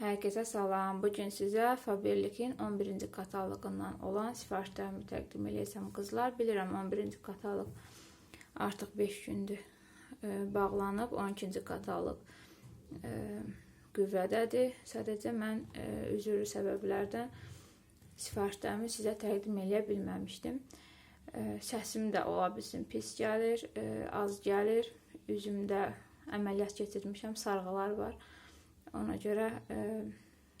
Herkese salam. Bu gün sizə Faberlikin 11-ci kataloqundan olan sifarişlərimi təqdim edəcəm qızlar. Bilirəm 11-ci kataloq artıq 5 gündür e, bağlanıb. 12-ci kataloq e, qüvvədədir. Sadəcə mən e, üzürlü səbəblərdən sifarişlərimi sizə təqdim edə bilməmişdim. E, səsim də ola bilsin pis gəlir, e, az gəlir. Üzümdə əməliyyat keçirmişəm, sarğılar var. Ona görə e,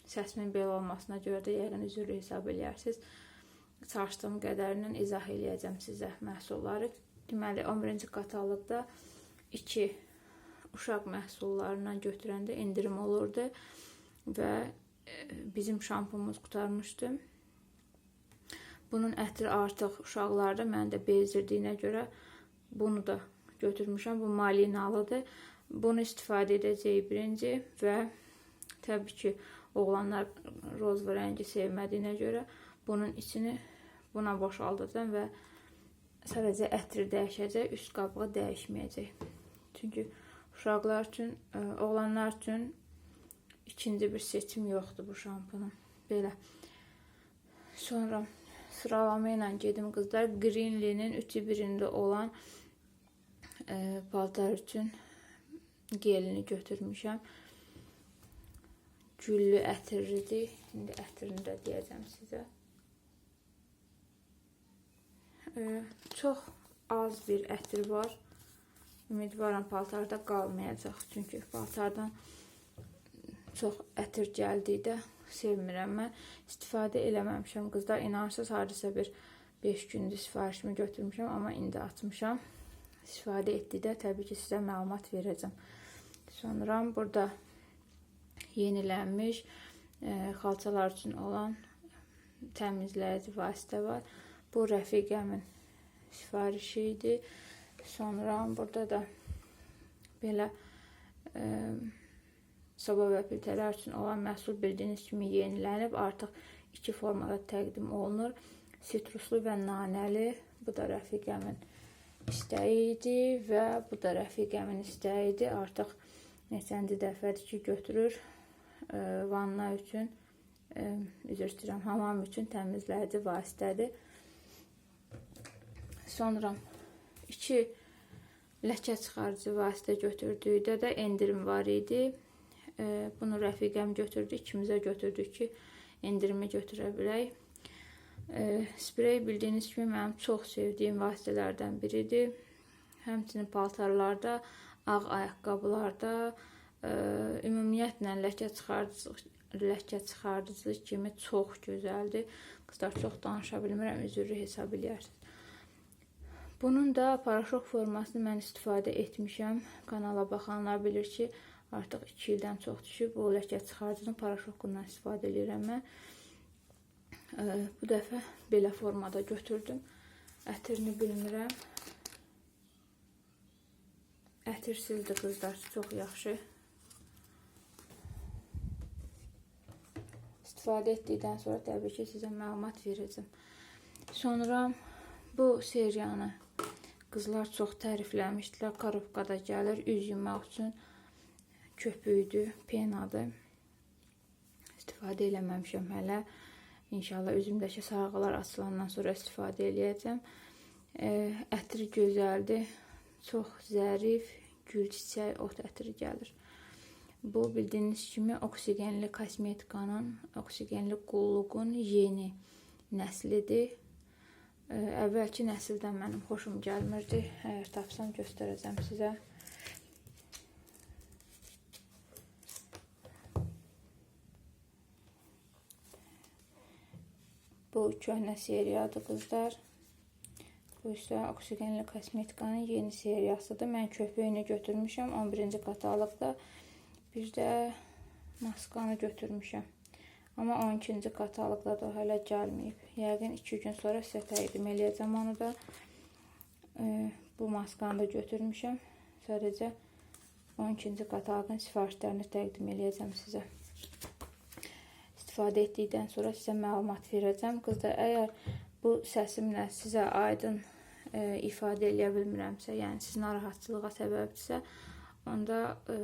səsimin belə olmasına görə də yəqin üzrlü hesab eləyərsiniz. Çalışdığım qədərindən izah eləyəcəm sizə məhsulları. Deməli 11-ci kataloqda 2 uşaq məhsullarından götürəndə endirim olurdu və e, bizim şampumuz qutarmışdı. Bunun ətri artıq uşaqlarda məndə bezdirdiyinə görə bunu da götürmüşəm. Bu malinalıdır. Bunu istifadə edəcəyik birinci və təbii ki, oğlanlar rozva rəngi sevmədiyinə görə bunun içini buna boşaldacağam və sadəcə ətri dəyişəcək, üst qabığı dəyişməyəcək. Çünki uşaqlar üçün, ə, oğlanlar üçün ikinci bir seçim yoxdur bu şampunun. Belə. Sonra sıralama ilə gedim qızlar. Greenlee-nin 3-ü birində olan ə, paltar üçün gelini götürmüşəm. Güllü ətirlidir. İndi ətrini də deyəcəm sizə. Ee, çox az bir ətir var. Ümidvaram paltarda qalmayacaq. Çünki paltardan çox ətir gəldikdə sevmirəm mən. İstifadə eləməmişəm. Qızlar inansız hardasa bir 5 gündür sifarişimi götürmüşəm, amma indi atmışam. İstifadə etdikdə təbii ki, sizə məlumat verəcəm. Sonra burada yenilənmiş e, xalçalar üçün olan təmizləyici vasitə var. Bu rəfiqəmin sifarişi idi. Sonra burada da belə e, soba və filtələr üçün olan məhsul bildiyiniz kimi yenilənib. Artıq iki formada təqdim olunur. Sitruslu və nanəli. Bu da rəfiqəmin istəyi idi və bu da rəfiqəmin istəyi idi. Artıq neçənci dəfədir ki, götürür e, vanna üçün, e, üzr hamam üçün təmizləyici vasitədir. Sonra iki ləkə çıxarıcı vasitə götürdükdə də endirim var idi. E, bunu rəfiqəm götürdü, ikimizə götürdük ki, endirimi götürə bilək. E, sprey bildiyiniz kimi mənim çox sevdiyim vasitələrdən biridir. Həmçinin paltarlarda ağ ayaqqabılarda ə, ümumiyyətlə ləkə çıxardıcı ləkə çıxardıcı kimi çox gözəldir. Qızlar çox danışa bilmirəm, üzrlü hesab eləyərsiniz. Bunun da paraşok formasını mən istifadə etmişəm. Kanala baxanlar bilir ki, artıq 2 ildən çoxdur ki, bu ləkə çıxardıcının paraşokundan istifadə edirəm mən. Ə, bu dəfə belə formada götürdüm. Ətirini bilmirəm. Ətirsizdir qızlar, çox yaxşı. İstifadə etdikdən sonra təbii ki, sizə məlumat verəcəm. Sonra bu seriyanı qızlar çox tərifləmişdilər. Korobkada gəlir, üz yumaq üçün köpüydür, penadır. İstifadə eləməmişəm hələ. İnşallah üzümdəki sarğılar açılandan sonra istifadə eləyəcəm. Ətri gözəldir. Çox zərif, gül çiçək ot ətri gəlir. Bu bildiyiniz kimi oksigenli kosmetikanın, oksigenli qulluğun yeni nəslidir. Əvvəlki nəsildən mənim xoşum gəlmirdi. Əgər tapsam göstərəcəm sizə. Bu köhnə seriyadır qızlar. Bu isə oksigenli kosmetikanın yeni seriyasıdır. Mən köpüyünü götürmüşəm 11-ci kataloqda. Bir də maskanı götürmüşəm. Amma 12-ci kataloqda da hələ gəlməyib. Yəqin 2 gün sonra sizə təqdim eləyəcəm onu da. Bu maskanı da götürmüşəm. Sadəcə 12-ci kataloqun sifarişlərini təqdim eləyəcəm sizə. İstifadə etdikdən sonra sizə məlumat verəcəm. Qızlar, əgər bu səsimlə sizə aydın e, ifadə eləyə bilmirəmsə, yəni siz narahatçılığa səbəbdirsə, onda e,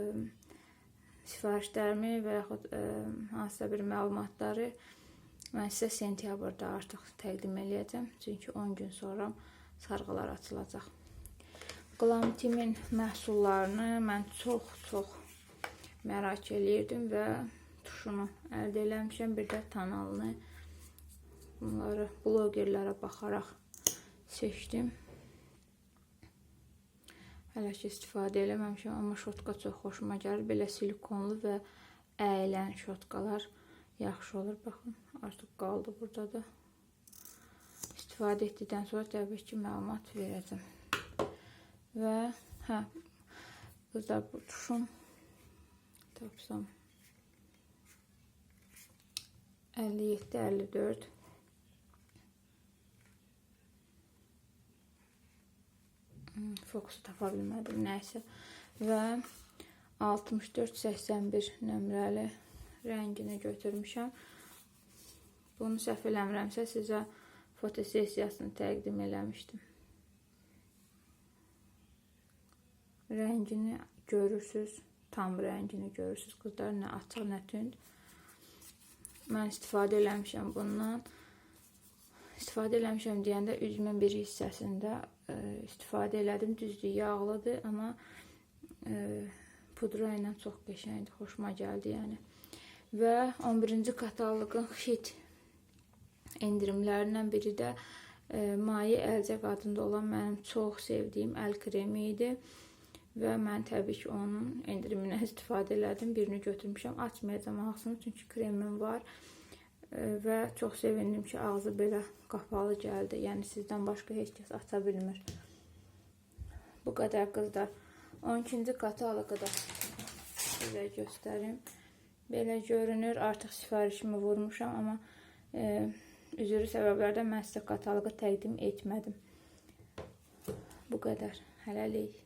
sifarişlərimi və yaxud ə, hansısa bir məlumatları mən sizə sentyabrda artıq təqdim eləyəcəm. Çünki 10 gün sonra sarğılar açılacaq. Glamtimin məhsullarını mən çox-çox merak eləyirdim və tuşunu əldə eləmişəm. Bir də tanalını bunları blogerlərə baxaraq seçdim. Hələ ki istifadə eləməmişəm, amma şotka çox xoşuma gəlir. Belə silikonlu və əyilən şotkalar yaxşı olur. Baxın, artıq qaldı burada da. İstifadə etdikdən sonra təbii ki, məlumat verəcəm. Və hə, qızlar bu tuşum tapsam 57 54 Fokusu tapa bilmədim nəysə və 64 81 nömrəli rəngini götürmüşəm. Bunu səhv eləmirəmsə sizə fotosessiyasını təqdim eləmişdim. Rəngini görürsüz, tam rəngini görürsüz qızlar, nə açıq, nə tünd. Mən istifadə eləmişəm bundan. İstifadə eləmişəm deyəndə üzümün bir hissəsində e, istifadə elədim. Düzdür, yağlıdır, amma e, pudra ilə çox qəşəngdir, xoşuma gəldi yəni. Və 11-ci kataloqun xit endirimlərindən biri də e, Maye Əlcək adında olan mənim çox sevdiyim əl kremi idi. Və mən təbii ki, onun endirimindən istifadə elədim. Birini götürmüşəm. Açmayacağam ağzını çünki kremim var. Və çox sevindim ki, ağzı belə qapalı gəldi. Yəni sizdən başqa heç kəs aça bilmir. Bu qədər qızlar. 12-ci kataloqu da sizə göstərim. Belə görünür. Artıq sifarişimi vurmuşam, amma e, üzrü səbəblərdən mən sizə kataloqu təqdim etmədim. Bu qədər. Hələlik.